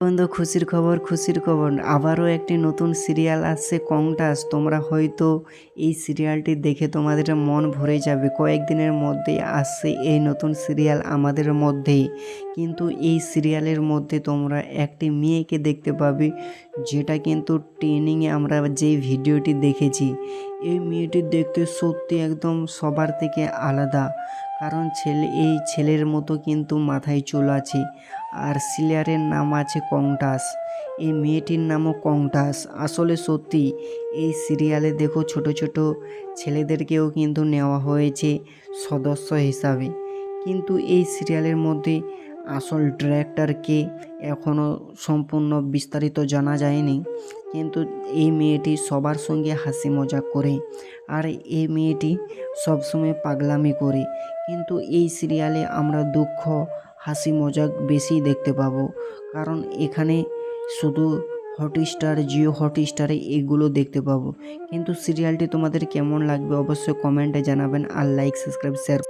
বন্ধু, খুশির খবর খুশির খবর। আবারও একটি নতুন সিরিয়াল আসছে, কংটাস। তোমরা হয়তো এই সিরিয়ালটি দেখে তোমাদের মন ভরে যাবে। কয়েকদিনের মধ্যেই আসছে এই নতুন সিরিয়াল আমাদের মধ্যেই। কিন্তু এই সিরিয়ালের মধ্যে তোমরা একটি মেয়েকে দেখতে পাবে, যেটা কিন্তু ট্রেনিংয়ে আমরা যেই ভিডিওটি দেখেছি, এই মেয়েটি দেখতে সত্যি একদম সবার থেকে আলাদা। কারণ ছেলে, এই ছেলের মতো কিন্তু মাথায় চুল আছে। আর সিলিয়ারের নাম আছে কংটাস। এই মেয়েটির নামও কংটাস। আসলে সত্যি, এই সিরিয়ালে দেখো ছোট ছোট ছেলেদেরকেও কিন্তু নেওয়া হয়েছে সদস্য হিসাবে। কিন্তু এই সিরিয়ালের মধ্যে আসল ডিরেক্টরকে এখনও সম্পূর্ণ বিস্তারিত জানা যায়নি। কিন্তু এই মেয়েটি সবার সঙ্গে হাসি মজা করে আর এই মেয়েটি সবসময় পাগলামি করে। কিন্তু এই সিরিয়ালে আমরা দুঃখ হাসি মজাক বেশি দেখতে পাবো। কারণ এখানে শুধু হটস্টার, জিও হটস্টারে এগুলো দেখতে পাবো। কিন্তু সিরিয়ালটি তোমাদের কেমন লাগবে অবশ্যই কমেন্টে জানাবেন আর লাইক, সাবস্ক্রাইব শেয়ার